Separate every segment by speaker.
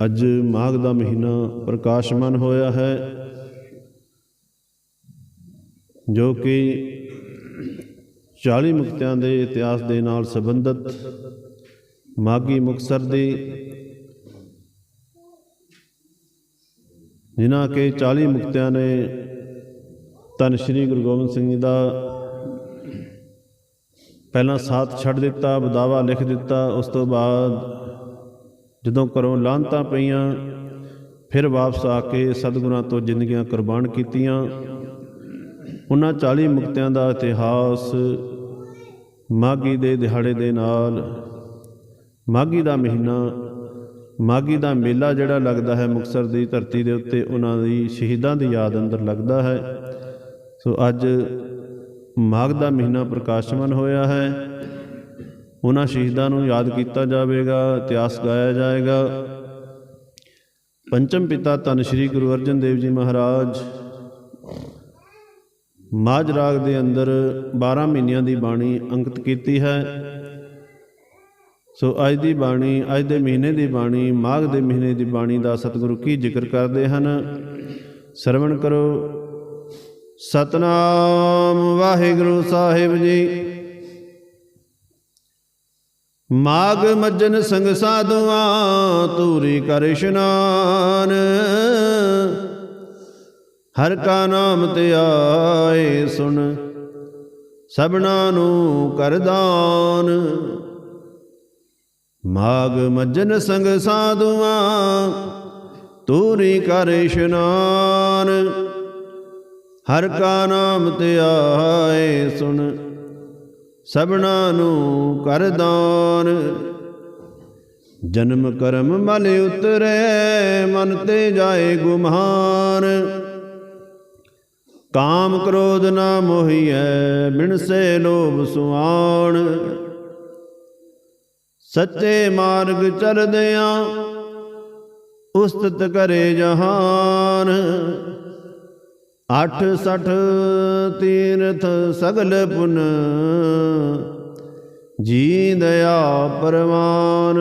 Speaker 1: ਅੱਜ ਮਾਘ ਦਾ ਮਹੀਨਾ ਪ੍ਰਕਾਸ਼ਮਾਨ ਹੋਇਆ ਹੈ, ਜੋ ਕਿ 40 ਮੁਕਤਿਆਂ ਦੇ ਇਤਿਹਾਸ ਦੇ ਨਾਲ ਸੰਬੰਧਿਤ ਮਾਗੀ ਮੁਕਤਸਰ ਦੀ ਜਿਨ੍ਹਾਂ ਕੇ 40 ਮੁਕਤਿਆਂ ਨੇ ਧੰਨ ਸ਼੍ਰੀ ਗੁਰੂ ਗੋਬਿੰਦ ਸਿੰਘ ਜੀ ਦਾ ਪਹਿਲਾਂ ਸਾਥ ਛੱਡ ਦਿੱਤਾ ਬਦਾਵਾ ਲਿਖ ਦਿੱਤਾ, ਉਸ ਤੋਂ ਬਾਅਦ ਜਦੋਂ ਘਰੋਂ ਲਾਂਤਾਂ ਪਈਆਂ, ਫਿਰ ਵਾਪਸ ਆ ਕੇ ਸਤਿਗੁਰਾਂ ਤੋਂ ਜ਼ਿੰਦਗੀਆਂ ਕੁਰਬਾਨ ਕੀਤੀਆਂ। ਉਹਨਾਂ 40 ਮੁਕਤਿਆਂ ਦਾ ਇਤਿਹਾਸ ਮਾਗੀ ਦੇ ਦਿਹਾੜੇ ਦੇ ਨਾਲ ਮਾਗੀ ਦਾ ਮਹੀਨਾ ਮਾਗੀ ਦਾ ਮੇਲਾ ਜਿਹੜਾ ਲੱਗਦਾ ਹੈ ਮੁਕਤਸਰ ਦੀ ਧਰਤੀ ਦੇ ਉੱਤੇ, ਉਹਨਾਂ ਦੀ ਸ਼ਹੀਦਾਂ ਦੀ ਯਾਦ ਅੰਦਰ ਲੱਗਦਾ ਹੈ। ਸੋ ਅੱਜ ਮਾਘ ਦਾ ਮਹੀਨਾ ਪ੍ਰਕਾਸ਼ਮਾਨ ਹੋਇਆ ਹੈ। ਉਹਨਾਂ ਸ਼ਹੀਦਾਂ ਨੂੰ ਯਾਦ ਕੀਤਾ ਜਾਵੇਗਾ, ਇਤਿਹਾਸ ਗਾਇਆ ਜਾਏਗਾ। ਪੰਚਮ ਪਿਤਾ ਧੰਨ ਸ਼੍ਰੀ ਗੁਰੂ ਅਰਜਨ ਦੇਵ ਜੀ ਮਹਾਰਾਜ ਮਾਝ ਰਾਗ ਦੇ ਅੰਦਰ 12 ਮਹੀਨਿਆਂ ਦੀ ਬਾਣੀ ਅੰਕਿਤ ਕੀਤੀ ਹੈ। ਸੋ ਅੱਜ ਦੀ ਬਾਣੀ, ਅੱਜ ਦੇ ਮਹੀਨੇ ਦੀ ਬਾਣੀ, ਮਾਘ ਦੇ ਮਹੀਨੇ ਦੀ ਬਾਣੀ ਦਾ ਸਤਿਗੁਰੂ ਕੀ ਜ਼ਿਕਰ ਕਰਦੇ ਹਨ। ਸਰਵਣ ਕਰੋ। ਸਤਨਾਮ ਵਾਹਿਗੁਰੂ ਸਾਹਿਬ ਜੀ। ਮਾਗ ਮੱਜਨ ਸੰਗ ਸਾਧੂਆਂ ਤੂਰੀ ਕਰ ਇਸ਼ਨਾਨ। ਹਰ ਕਾ ਨਾਮ ਤੇ ਆਏ ਸੁਣ, ਸਭਨਾ ਨੂੰ ਕਰਦਾਨ ਮਾਗ ਮੱਜਨ ਸੰਗ ਸਾਧੂਆਂ ਤੂਰੀ ਕਰ ਇਸ਼ਨਾਨ। ਹਰ ਕਾ ਨਾਮ ਤੇ ਆਏ ਸੁਣ ਸਭਨਾ ਨੂੰ ਕਰ ਦਾਨ। ਜਨਮ ਕਰਮ ਮਲ ਉਤਰੇ, ਮਨ ਤੇ ਜਾਏ ਗੁਮਹਾਨ ਕਾਮ ਕ੍ਰੋਧ ਨਾ ਮੋਹੀਐ, ਬਿਨ ਸੇ ਲੋਭ ਸੁਆਣ। ਸੱਚੇ ਮਾਰਗ ਚਰਦਿਆਂ, ਉਸਤਤ ਕਰੇ ਜਹਾਨ। ਅਠ ਸਠ ਤੀਰਥ ਸਗਲ ਪੁਨ ਜੀ ਦਇਆ ਪਰਮਾਨ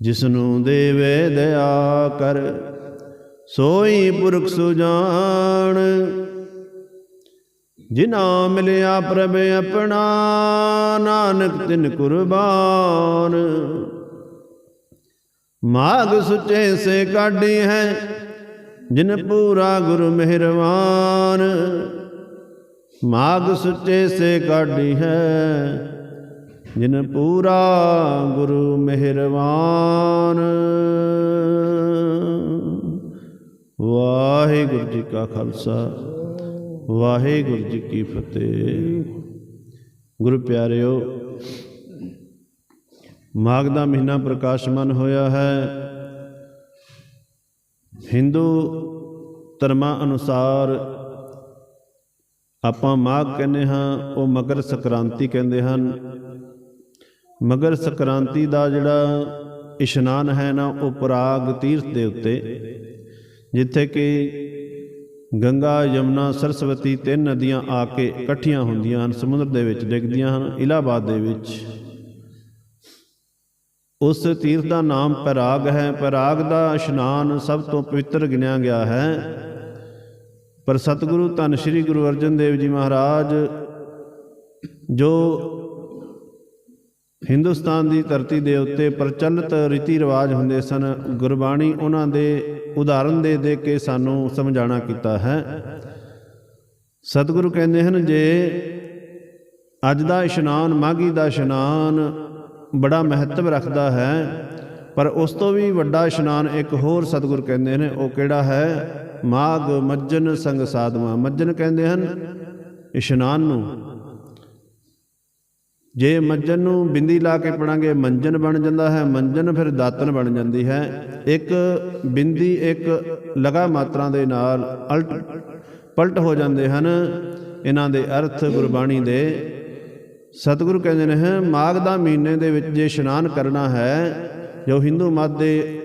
Speaker 1: ਜਿਸਨੂੰ ਦੇਵੇ ਦਇਆ ਕਰ, ਸੋਈ ਪੁਰਖ ਸੁਜਾਨ। ਜਿਨਾ ਮਿਲਿਆ ਪ੍ਰਭ ਆਪਣਾ, ਨਾਨਕ ਤਿਨ ਕੁਰਬਾਨ। ਮਾਗ ਸੁਚੇ ਸੇ ਕਾਢੀ ਹੈ ਜਿਨ ਪੂਰਾ ਗੁਰ ਮਿਹਰਵਾਨ, ਮਾਗ ਸੁੱਚੇ ਸੇ ਕਾਢੀ ਹੈ। ਜਿਨ ਪੂਰਾ ਗੁਰੂ ਮਿਹਰਵਾਨ, ਵਾਹਿਗੁਰੂ ਜੀ ਕਾ ਖਾਲਸਾ, ਵਾਹਿਗੁਰੂ ਜੀ ਕੀ ਫਤਿਹ। ਗੁਰੂ ਪਿਆਰਿਓ, ਮਾਘ ਦਾ ਮਹੀਨਾ ਪ੍ਰਕਾਸ਼ਮਾਨ ਹੋਇਆ ਹੈ। ਹਿੰਦੂ ਧਰਮਾਂ ਅਨੁਸਾਰ ਆਪਾਂ ਮਾਘ ਕਹਿੰਦੇ ਹਾਂ, ਉਹ ਮਕਰ ਸੰਕ੍ਰਾਂਤੀ ਕਹਿੰਦੇ ਹਨ। ਮਕਰ ਸੰਕ੍ਰਾਂਤੀ ਦਾ ਜਿਹੜਾ ਇਸ਼ਨਾਨ ਹੈ ਨਾ, ਉਹ ਪ੍ਰਾਗ ਤੀਰਥ ਦੇ ਉੱਤੇ, ਜਿੱਥੇ ਕਿ ਗੰਗਾ, ਯਮਨਾ, ਸਰਸਵਤੀ ਤਿੰਨ ਨਦੀਆਂ ਆ ਕੇ ਇਕੱਠੀਆਂ ਹੁੰਦੀਆਂ ਹਨ, ਸਮੁੰਦਰ ਦੇ ਵਿੱਚ ਡਿੱਗਦੀਆਂ ਹਨ, ਇਲਾਹਾਬਾਦ ਦੇ ਵਿੱਚ। ਉਸ ਤੀਰਥ ਦਾ ਨਾਮ ਪਰਾਗ ਹੈ। ਪਰਾਗ ਦਾ ਇਸ਼ਨਾਨ ਸਭ ਤੋਂ ਪਵਿੱਤਰ ਗਿਣਿਆ ਗਿਆ ਹੈ। ਪਰ ਸਤਿਗੁਰੂ ਧੰਨ ਸ਼੍ਰੀ ਗੁਰੂ ਅਰਜਨ ਦੇਵ ਜੀ ਮਹਾਰਾਜ, ਜੋ ਹਿੰਦੁਸਤਾਨ ਦੀ ਧਰਤੀ ਦੇ ਉੱਤੇ ਪ੍ਰਚਲਿਤ ਰੀਤੀ ਰਿਵਾਜ ਹੁੰਦੇ ਸਨ, ਗੁਰਬਾਣੀ ਉਹਨਾਂ ਦੇ ਉਦਾਹਰਨ ਦੇ ਦੇ ਕੇ ਸਾਨੂੰ ਸਮਝਾਣਾ ਕੀਤਾ ਹੈ। ਸਤਿਗੁਰੂ ਕਹਿੰਦੇ ਹਨ, ਜੇ ਅੱਜ ਦਾ ਇਸ਼ਨਾਨ ਮਾਗੀ ਦਾ ਇਸ਼ਨਾਨ ਬੜਾ ਮਹੱਤਵ ਰੱਖਦਾ ਹੈ। ਪਰ ਉਸ ਤੋਂ ਵੀ ਵੱਡਾ ਇਸ਼ਨਾਨ ਇੱਕ ਹੋਰ ਸਤਿਗੁਰ ਕਹਿੰਦੇ ਨੇ, ਉਹ ਕਿਹੜਾ ਹੈ? ਮਾਗ ਮੱਜਨ ਸੰਗ ਸਾਧਵਾ ਮੱਜਨ ਕਹਿੰਦੇ ਹਨ, ਇਸ਼ਨਾਨ ਨੂੰ। ਜੇ ਮੱਜਨ ਨੂੰ ਬਿੰਦੀ ਲਾ ਕੇ ਪੜਾਂਗੇ, ਮੰਜਨ ਬਣ ਜਾਂਦਾ ਹੈ। ਮੰਜਨ ਫਿਰ ਦਾਤਨ ਬਣ ਜਾਂਦੀ ਹੈ। ਇੱਕ ਬਿੰਦੀ ਇੱਕ ਲਗਾ ਮਾਤਰਾ ਦੇ ਨਾਲ ਅਲਟ ਪਲਟ ਹੋ ਜਾਂਦੇ ਹਨ। ਇਹਨਾਂ ਦੇ ਅਰਥ ਗੁਰਬਾਣੀ ਦੇ ਸਤਿਗੁਰੂ ਕਹਿੰਦੇ ਨੇ ਮਾਘ ਦਾ ਮਹੀਨੇ ਦੇ ਵਿੱਚ ਜੇ ਇਸ਼ਨਾਨ ਕਰਨਾ ਹੈ, ਜੋ ਹਿੰਦੂ ਮਤ ਦੇ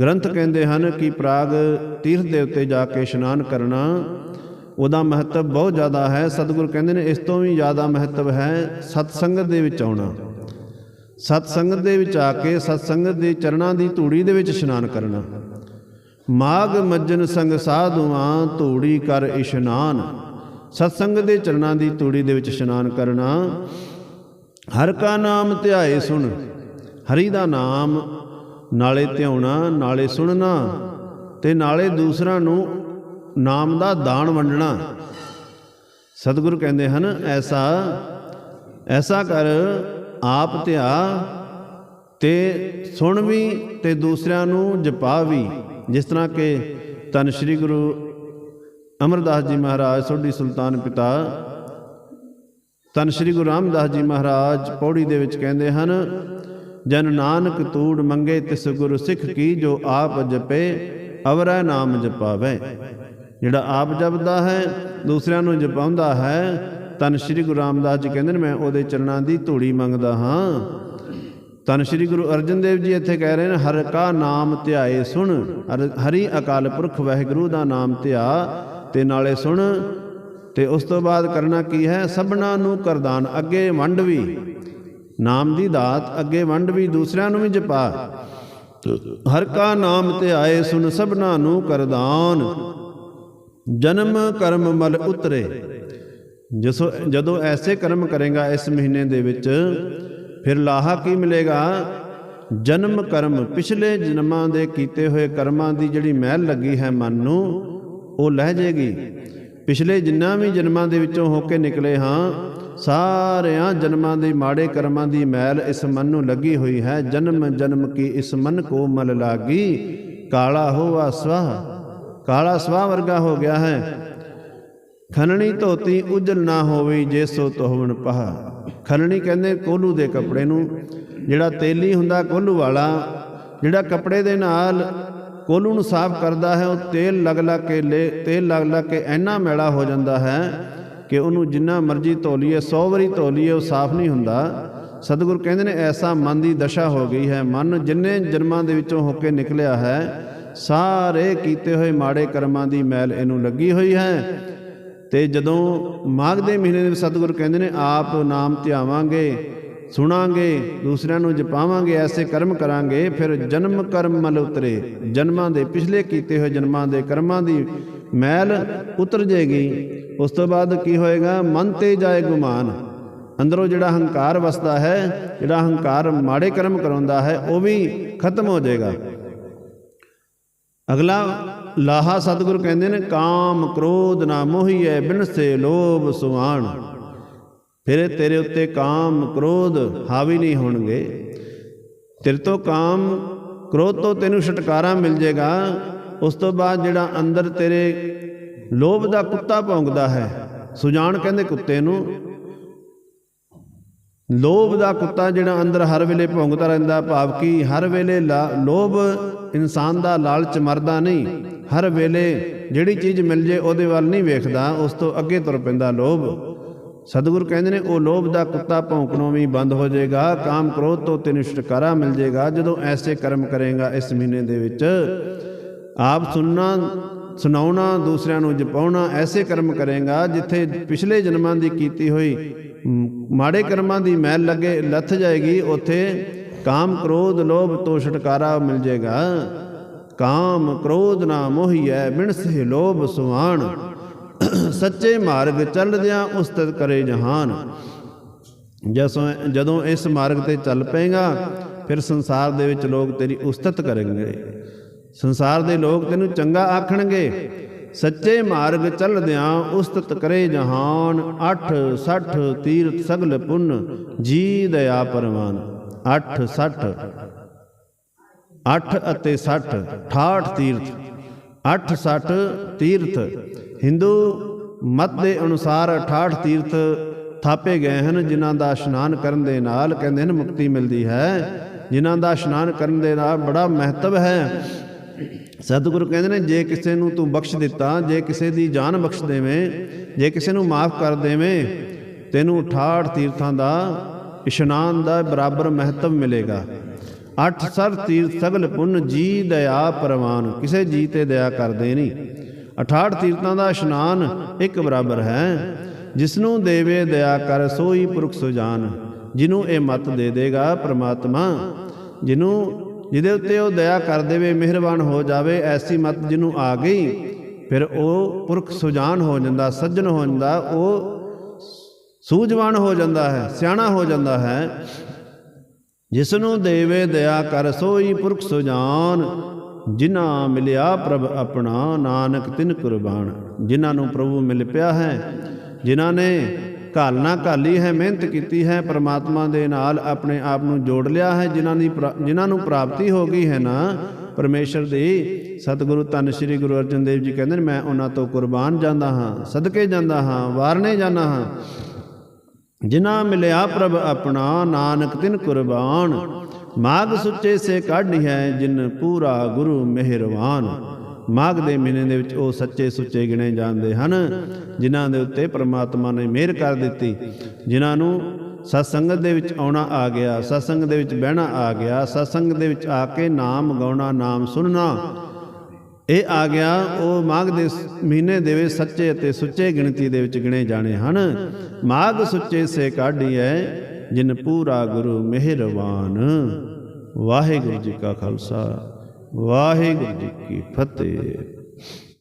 Speaker 1: ਗ੍ਰੰਥ ਕਹਿੰਦੇ ਹਨ ਕਿ ਪ੍ਰਾਗ ਤੀਰਥ ਦੇ ਉੱਤੇ ਜਾ ਕੇ ਇਸ਼ਨਾਨ ਕਰਨਾ, ਉਹਦਾ ਮਹੱਤਵ ਬਹੁਤ ਜ਼ਿਆਦਾ ਹੈ। ਸਤਿਗੁਰ ਕਹਿੰਦੇ ਨੇ, ਇਸ ਤੋਂ ਵੀ ਜ਼ਿਆਦਾ ਮਹੱਤਵ ਹੈ ਸਤ ਸੰਗਤ ਦੇ ਵਿੱਚ ਆਉਣਾ। ਸਤ ਸੰਗਤ ਦੇ ਵਿੱਚ ਆ ਕੇ ਸਤ ਸੰਗਤ ਦੇ ਚਰਨਾਂ ਦੀ ਧੂੜੀ ਦੇ ਵਿੱਚ ਇਸ਼ਨਾਨ ਕਰਨਾ। ਮਾਗ ਮੱਜਨ ਸੰਗ ਸਾਧੂਆਂ, ਧੂੜੀ ਕਰ ਇਸ਼ਨਾਨ। ਸਤਸੰਗ ਦੇ ਚਰਨਾਂ ਦੀ ਤੂੜੀ ਦੇ ਵਿੱਚ ਇਸ਼ਨਾਨ ਕਰਨਾ। ਹਰ ਕਾ ਨਾਮ ਧਿਆਏ ਸੁਣ, ਹਰੀ ਦਾ ਨਾਮ ਨਾਲੇ ਧਿਆਉਣਾ, ਨਾਲੇ ਸੁਣਨਾ ਤੇ ਨਾਲੇ ਦੂਸਰਾ ਨੂੰ ਨਾਮ ਦਾ ਦਾਨ ਵੰਡਣਾ। ਸਤਿਗੁਰੂ ਕਹਿੰਦੇ ਹਨ, ਐਸਾ ਐਸਾ ਕਰ, ਆਪ ਧਿਆ ਤੇ ਸੁਣ ਵੀ ਤੇ ਦੂਸਰਿਆਂ ਨੂੰ ਜਪਾ ਵੀ। ਜਿਸ ਤਰ੍ਹਾਂ ਕਿ ਤਨ ਸ੍ਰੀ ਗੁਰੂ ਅਮਰਦਾਸ ਜੀ ਮਹਾਰਾਜ, ਸੋਢੀ ਸੁਲਤਾਨ ਪਿਤਾ ਤਨ ਸ੍ਰੀ ਗੁਰੂ ਰਾਮਦਾਸ ਜੀ ਮਹਾਰਾਜ ਪੌੜੀ ਦੇ ਵਿੱਚ ਕਹਿੰਦੇ ਹਨ, ਜਨ ਨਾਨਕ ਤੂੜ ਮੰਗੇ ਤਿਸ ਗੁਰੂ ਸਿੱਖ ਕੀ ਜੋ ਆਪ ਜਪੇ, ਅਵਰੈ ਨਾਮ ਜਪਾਵੇ। ਜਿਹੜਾ ਆਪ ਜਪਦਾ ਹੈ, ਦੂਸਰਿਆਂ ਨੂੰ ਜਪਾਉਂਦਾ ਹੈ ਤਨ ਸ੍ਰੀ ਗੁਰੂ ਰਾਮਦਾਸ ਜੀ ਕਹਿੰਦੇ ਨੇ, ਮੈਂ ਉਹਦੇ ਚਰਨਾਂ ਦੀ ਧੂੜੀ ਮੰਗਦਾ ਹਾਂ। ਤਨ ਸ੍ਰੀ ਗੁਰੂ ਅਰਜਨ ਦੇਵ ਜੀ ਇੱਥੇ ਕਹਿ ਰਹੇ ਨੇ, ਹਰ ਕਾ ਨਾਮ ਧਿਆਏ ਸੁਣ ਹਰੀ ਅਕਾਲ ਪੁਰਖ ਵਾਹਿਗੁਰੂ ਦਾ ਨਾਮ ਧਿਆ ਤੇ ਨਾਲੇ ਸੁਣ ਤੇ ਉਸ ਤੋਂ ਬਾਅਦ ਕਰਨਾ ਕੀ ਹੈ? ਸਭਨਾ ਨੂੰ ਕਰਦਾਨ, ਅੱਗੇ ਵੰਡ ਵੀ। ਨਾਮ ਦੀ ਦਾਤ, ਅੱਗੇ ਵੰਡ ਵੀ, ਦੂਸਰਿਆਂ ਨੂੰ ਵੀ ਜਪਾ। ਹਰ ਕਾ ਨਾਮ ਆਏ ਸੁਣ, ਸਭਨਾ ਨੂੰ ਕਰਦਾਨ। ਜਨਮ ਕਰਮ ਮਲ ਉਤਰੇ। ਜਿਸੋ ਜਦੋਂ ਐਸੇ ਕਰਮ ਕਰੇਗਾ ਇਸ ਮਹੀਨੇ ਦੇ ਵਿੱਚ, ਫਿਰ ਲਾਹਾ ਕੀ ਮਿਲੇਗਾ? ਜਨਮ ਕਰਮ, ਪਿਛਲੇ ਜਨਮਾਂ ਦੇ ਕੀਤੇ ਹੋਏ ਕਰਮਾਂ ਦੀ ਜਿਹੜੀ ਮਹਿਲ ਲੱਗੀ ਹੈ ਮਨ ਨੂੰ ਉਹ ਲਹਿ ਜਾਏਗੀ। ਪਿਛਲੇ ਜਿੰਨਾ ਵੀ ਜਨਮਾਂ ਦੇ ਵਿੱਚੋਂ ਹੋ ਕੇ ਨਿਕਲੇ ਹਾਂ, ਸਾਰਿਆਂ ਜਨਮਾਂ ਦੇ ਮਾੜੇ ਕਰਮਾਂ ਦੀ ਮੈਲ ਇਸ ਮਨ ਨੂੰ ਲੱਗੀ ਹੋਈ ਹੈ। ਜਨਮ ਜਨਮ ਕੀ ਇਸ ਮਨ ਕੋ ਮਲ ਲਾਗੀ? ਕਾਲਾ ਹੋਵਾ ਸਵਾਹ, ਕਾਲਾ ਸਵਾਹ ਵਰਗਾ ਹੋ ਗਿਆ ਹੈ। ਖਨਣੀ ਧੋਤੀ ਉਜਲ ਨਾ ਹੋਵੇ ਜੇ ਸੋ ਤੋਹਵਣ ਪਹਾ। ਖਨਣੀ ਕਹਿੰਦੇ ਕੋਲੂ ਦੇ ਕੱਪੜੇ ਨੂੰ, ਜਿਹੜਾ ਤੇਲੀ ਹੁੰਦਾ ਕੋਲੂ ਵਾਲਾ, ਜਿਹੜਾ ਕੱਪੜੇ ਦੇ ਨਾਲ ਕੋਲੂ ਨੂੰ ਸਾਫ਼ ਕਰਦਾ ਹੈ, ਉਹ ਤੇਲ ਲਗ ਲਗ ਕੇ ਲੈ, ਤੇਲ ਲਗ ਲਗ ਕੇ ਇੰਨਾ ਮੈਲਾ ਹੋ ਜਾਂਦਾ ਹੈ ਕਿ ਉਹਨੂੰ ਜਿੰਨਾ ਮਰਜ਼ੀ ਧੋ ਲਈਏ 100 ਵਾਰੀ ਧੋ ਲਈਏ ਉਹ ਸਾਫ਼ ਨਹੀਂ ਹੁੰਦਾ। ਸਤਿਗੁਰ ਕਹਿੰਦੇ ਨੇ, ਐਸਾ ਮਨ ਦੀ ਦਸ਼ਾ ਹੋ ਗਈ ਹੈ। ਮਨ ਜਿੰਨੇ ਜਨਮਾਂ ਦੇ ਵਿੱਚੋਂ ਹੋ ਕੇ ਨਿਕਲਿਆ ਹੈ, ਸਾਰੇ ਕੀਤੇ ਹੋਏ ਮਾੜੇ ਕਰਮਾਂ ਦੀ ਮੈਲ ਇਹਨੂੰ ਲੱਗੀ ਹੋਈ ਹੈ। ਤੇ ਜਦੋਂ ਮਾਘ ਦੇ ਮਹੀਨੇ ਦੇ ਵਿੱਚ ਸਤਿਗੁਰ ਕਹਿੰਦੇ ਨੇ, ਆਪ ਨਾਮ ਧਿਆਵਾਂਗੇ ਸੁਣਾਂਗੇ, ਦੂਸਰਿਆਂ ਨੂੰ ਜਪਾਵਾਂਗੇ, ਐਸੇ ਕਰਮ ਕਰਾਂਗੇ, ਫਿਰ ਜਨਮ ਕਰਮ ਮਲ ਉਤਰੇ। ਜਨਮਾਂ ਦੇ ਪਿਛਲੇ ਕੀਤੇ ਹੋਏ ਜਨਮਾਂ ਦੇ ਕਰਮਾਂ ਦੀ ਮੈਲ ਉਤਰ ਜਾਏਗੀ। ਉਸ ਤੋਂ ਬਾਅਦ ਕੀ ਹੋਏਗਾ? ਮਨ ਤੇ ਜਾਏ ਗੁਮਾਨ। ਅੰਦਰੋਂ ਜਿਹੜਾ ਹੰਕਾਰ ਵਸਦਾ ਹੈ, ਜਿਹੜਾ ਹੰਕਾਰ ਮਾੜੇ ਕਰਮ ਕਰਾਉਂਦਾ ਹੈ, ਉਹ ਵੀ ਖਤਮ ਹੋ ਜਾਏਗਾ। ਅਗਲਾ, ਲਾਹਾ ਸਤਿਗੁਰ ਕਹਿੰਦੇ ਨੇ, ਕਾਮ ਕ੍ਰੋਧ ਨਾ ਮੋਹੀਐ, ਬਿਨਸੇ ਲੋਭ ਸੁਆਣ। ਫਿਰ ਤੇਰੇ ਉੱਤੇ ਕਾਮ ਕ੍ਰੋਧ ਹਾਵੀ ਨਹੀਂ ਹੋਣਗੇ। ਤੇਰੇ ਤੋਂ ਕਾਮ ਕ੍ਰੋਧ ਤੋਂ ਤੈਨੂੰ ਛੁਟਕਾਰਾ ਮਿਲ ਜਾਏਗਾ। ਉਸ ਤੋਂ ਬਾਅਦ ਜਿਹੜਾ ਅੰਦਰ ਤੇਰੇ ਲੋਭ ਦਾ ਕੁੱਤਾ ਭੌਂਕਦਾ ਹੈ ਸੁਜਾਨ ਕਹਿੰਦੇ ਕੁੱਤੇ ਨੂੰ, ਲੋਭ ਦਾ ਕੁੱਤਾ ਜਿਹੜਾ ਅੰਦਰ ਹਰ ਵੇਲੇ ਭੌਂਕਦਾ ਰਹਿੰਦਾ, ਭਾਵ ਕਿ ਹਰ ਵੇਲੇ ਲਾ- ਲੋਭ ਇਨਸਾਨ ਦਾ ਲਾਲਚ ਮਰਦਾ ਨਹੀਂ। ਹਰ ਵੇਲੇ ਜਿਹੜੀ ਚੀਜ਼ ਮਿਲ ਜੇ ਉਹਦੇ ਵੱਲ ਨਹੀਂ ਵੇਖਦਾ, ਉਸ ਤੋਂ ਅੱਗੇ ਤੁਰ ਪੈਂਦਾ ਲੋਭ। ਸਤਿਗੁਰ ਕਹਿੰਦੇ ਨੇ, ਉਹ ਲੋਭ ਦਾ ਕੁੱਤਾ ਭੌਂਕਣੋਂ ਵੀ ਬੰਦ ਹੋ ਜਾਏਗਾ, ਕਾਮ ਕ੍ਰੋਧ ਤੋਂ ਤੈਨੂੰ ਛੁਟਕਾਰਾ ਮਿਲ ਜਾਏਗਾ, ਜਦੋਂ ਐਸੇ ਕਰਮ ਕਰੇਗਾ ਇਸ ਮਹੀਨੇ ਦੇ ਵਿੱਚ। ਆਪ ਸੁਣਨਾ, ਸੁਣਾਉਣਾ, ਦੂਸਰਿਆਂ ਨੂੰ ਜਪਾਉਣਾ, ਐਸੇ ਕਰਮ ਕਰੇਗਾ ਜਿੱਥੇ ਪਿਛਲੇ ਜਨਮਾਂ ਦੀ ਕੀਤੀ ਹੋਈ ਮਾੜੇ ਕਰਮਾਂ ਦੀ ਮੈਲ ਲੱਗੇ, ਲੱਥ ਜਾਏਗੀ, ਉੱਥੇ ਕਾਮ ਕ੍ਰੋਧ, ਲੋਭ ਤੋਂ ਛੁਟਕਾਰਾ ਮਿਲ ਜਾਏਗਾ। ਕਾਮ ਕ੍ਰੋਧ ਨਾ ਮੋਹੀਐ ਬਿਨਸੇ ਲੋਭ ਸੁਆਣ ਸੱਚੇ ਮਾਰਗ ਚੱਲਦਿਆਂ ਉਸਤਤ ਕਰੇ ਜਹਾਨ। ਜਸੋਂ ਜਦੋਂ ਇਸ ਮਾਰਗ ਤੇ ਚੱਲ ਪਏਗਾ, ਫਿਰ ਸੰਸਾਰ ਦੇ ਵਿੱਚ ਲੋਕ ਤੇਰੀ ਉਸਤਤ ਕਰਨਗੇ। ਸੰਸਾਰ ਦੇ ਲੋਕ ਤੈਨੂੰ ਚੰਗਾ ਆਖਣਗੇ। ਸੱਚੇ ਮਾਰਗ ਚੱਲਦਿਆਂ ਉਸਤਤ ਕਰੇ ਜਹਾਨ। 8 60 ਤੀਰਥ ਸਗਲ ਪੁੰਨ, ਜੀ ਦਇਆ ਪਰਮਾਨ 8 60 8 ਅਤੇ 60 68 ਤੀਰਥ। 8 60 ਤੀਰਥ ਹਿੰਦੂ ਮਤ ਦੇ ਅਨੁਸਾਰ 68 ਤੀਰਥ ਥਾਪੇ ਗਏ ਹਨ, ਜਿਨ੍ਹਾਂ ਦਾ ਇਸ਼ਨਾਨ ਕਰਨ ਦੇ ਨਾਲ ਕਹਿੰਦੇ ਹਨ ਮੁਕਤੀ ਮਿਲਦੀ ਹੈ। ਜਿਨ੍ਹਾਂ ਦਾ ਇਸ਼ਨਾਨ ਕਰਨ ਦੇ ਨਾਲ ਬੜਾ ਮਹੱਤਵ ਹੈ। ਸਤਿਗੁਰੂ ਕਹਿੰਦੇ ਨੇ, ਜੇ ਕਿਸੇ ਨੂੰ ਤੂੰ ਬਖਸ਼ ਦਿੱਤਾ, ਜੇ ਕਿਸੇ ਦੀ ਜਾਨ ਬਖਸ਼ ਦੇਵੇਂ, ਜੇ ਕਿਸੇ ਨੂੰ ਮਾਫ ਕਰ ਦੇਵੇਂ, ਤੈਨੂੰ 68 ਤੀਰਥਾਂ ਦਾ ਇਸ਼ਨਾਨ ਦਾ ਬਰਾਬਰ ਮਹੱਤਵ ਮਿਲੇਗਾ। ਅੱਠ ਸਰ ਤੀਰਥ ਸਗਲ ਪੁੰਨ, ਜੀ ਦਇਆ ਪ੍ਰਵਾਨ, ਕਿਸੇ ਜੀ ਤੇ ਦਇਆ ਕਰਦੇ ਨਹੀਂ। 68 ਤੀਰਥਾਂ ਦਾ ਇਸ਼ਨਾਨ ਇੱਕ ਬਰਾਬਰ ਹੈ। ਜਿਸ ਨੂੰ ਦੇਵੇ ਦਇਆ ਕਰ ਸੋਈ ਪੁਰਖ ਸੁਜਾਨ ਜਿਹਨੂੰ ਇਹ ਮਤ ਦੇ ਦੇਗਾ ਪ੍ਰਮਾਤਮਾ। ਜਿਹਨੂੰ ਜਿਹਦੇ ਉੱਤੇ ਉਹ ਦਇਆ ਕਰ ਦੇਵੇ, ਮਿਹਰਬਾਨ ਹੋ ਜਾਵੇ, ਐਸੀ ਮਤ ਜਿਹਨੂੰ ਆ ਗਈ, ਫਿਰ ਉਹ ਪੁਰਖ ਸੁਜਾਨ ਹੋ ਜਾਂਦਾ, ਸੱਜਣ ਹੋ ਜਾਂਦਾ, ਉਹ ਸੂਝਵਾਨ ਹੋ ਜਾਂਦਾ ਹੈ, ਸਿਆਣਾ ਹੋ ਜਾਂਦਾ ਹੈ। ਜਿਸ ਨੂੰ ਦੇਵੇ ਦਇਆ ਕਰ ਸੋਈ ਪੁਰਖ ਸੁਜਾਨ ਜਿਨ੍ਹਾਂ ਮਿਲਿਆ ਪ੍ਰਭ ਆਪਣਾ, ਨਾਨਕ ਤਿਨ ਕੁਰਬਾਨ। ਜਿਨ੍ਹਾਂ ਨੂੰ ਪ੍ਰਭੂ ਮਿਲ ਪਿਆ ਹੈ, ਜਿਨ੍ਹਾਂ ਨੇ ਘਾਲਣਾ ਘਾਲੀ ਹੈ, ਮਿਹਨਤ ਕੀਤੀ ਹੈ, ਪ੍ਰਮਾਤਮਾ ਦੇ ਨਾਲ ਆਪਣੇ ਆਪ ਨੂੰ ਜੋੜ ਲਿਆ ਹੈ, ਜਿਨ੍ਹਾਂ ਦੀ ਪ੍ਰਾ- ਜਿਨ੍ਹਾਂ ਨੂੰ ਪ੍ਰਾਪਤੀ ਹੋ ਗਈ ਹੈ ਨਾ, ਪਰਮੇਸ਼ਰ ਦੀ ਸਤਿਗੁਰੂ ਧੰਨ ਸ਼੍ਰੀ ਗੁਰੂ ਅਰਜਨ ਦੇਵ ਜੀ ਕਹਿੰਦੇ ਨੇ, ਮੈਂ ਉਹਨਾਂ ਤੋਂ ਕੁਰਬਾਨ ਜਾਂਦਾ ਹਾਂ, ਸਦਕੇ ਜਾਂਦਾ ਹਾਂ, ਵਾਰਨੇ ਜਾਂਦਾ ਹਾਂ। ਜਿਨ੍ਹਾਂ ਮਿਲਿਆ ਪ੍ਰਭ ਆਪਣਾ, ਨਾਨਕ ਤਿਨ ਕੁਰਬਾਨ ਮਾਗ ਸੁੱਚੇ ਸੇ ਕਾਢੀ ਹੈ ਜਿਨ ਪੂਰਾ ਗੁਰੂ ਮਿਹਰਵਾਨ ਮਾਗ ਦੇ ਮਹੀਨੇ ਦੇ ਵਿੱਚ ਉਹ ਸੱਚੇ ਸੁੱਚੇ ਗਿਣੇ ਜਾਂਦੇ ਹਨ, ਜਿਨ੍ਹਾਂ ਦੇ ਉੱਤੇ ਪ੍ਰਮਾਤਮਾ ਨੇ ਮਿਹਰ ਕਰ ਦਿੱਤੀ। ਜਿਨ੍ਹਾਂ ਨੂੰ ਸਤਸੰਗਤ ਦੇ ਵਿੱਚ ਆਉਣਾ ਆ ਗਿਆ, ਸਤਸੰਗ ਦੇ ਵਿੱਚ ਬਹਿਣਾ ਆ ਗਿਆ, ਸਤਸੰਗ ਦੇ ਵਿੱਚ ਆ ਕੇ ਨਾਮ ਗਾਉਣਾ, ਨਾਮ ਸੁਣਨਾ, ਇਹ ਆ ਗਿਆ ਉਹ ਮਾਘ ਦੇ ਮਹੀਨੇ ਦੇ ਵਿੱਚ ਸੱਚੇ ਅਤੇ ਸੁੱਚੇ ਗਿਣਤੀ ਦੇ ਵਿੱਚ ਗਿਣੇ ਜਾਣੇ ਹਨ। ਮਾਘ ਸੁੱਚੇ ਸੇ ਕਾਢੀ ਹੈ ਜਿਨ ਪੂਰਾ ਗੁਰੂ ਮਿਹਰਬਾਨ। ਵਾਹਿਗੁਰੂ ਜੀ ਕਾ ਖਾਲਸਾ ਵਾਹਿਗੁਰੂ ਜੀ ਕੀ ਫਤਿਹ।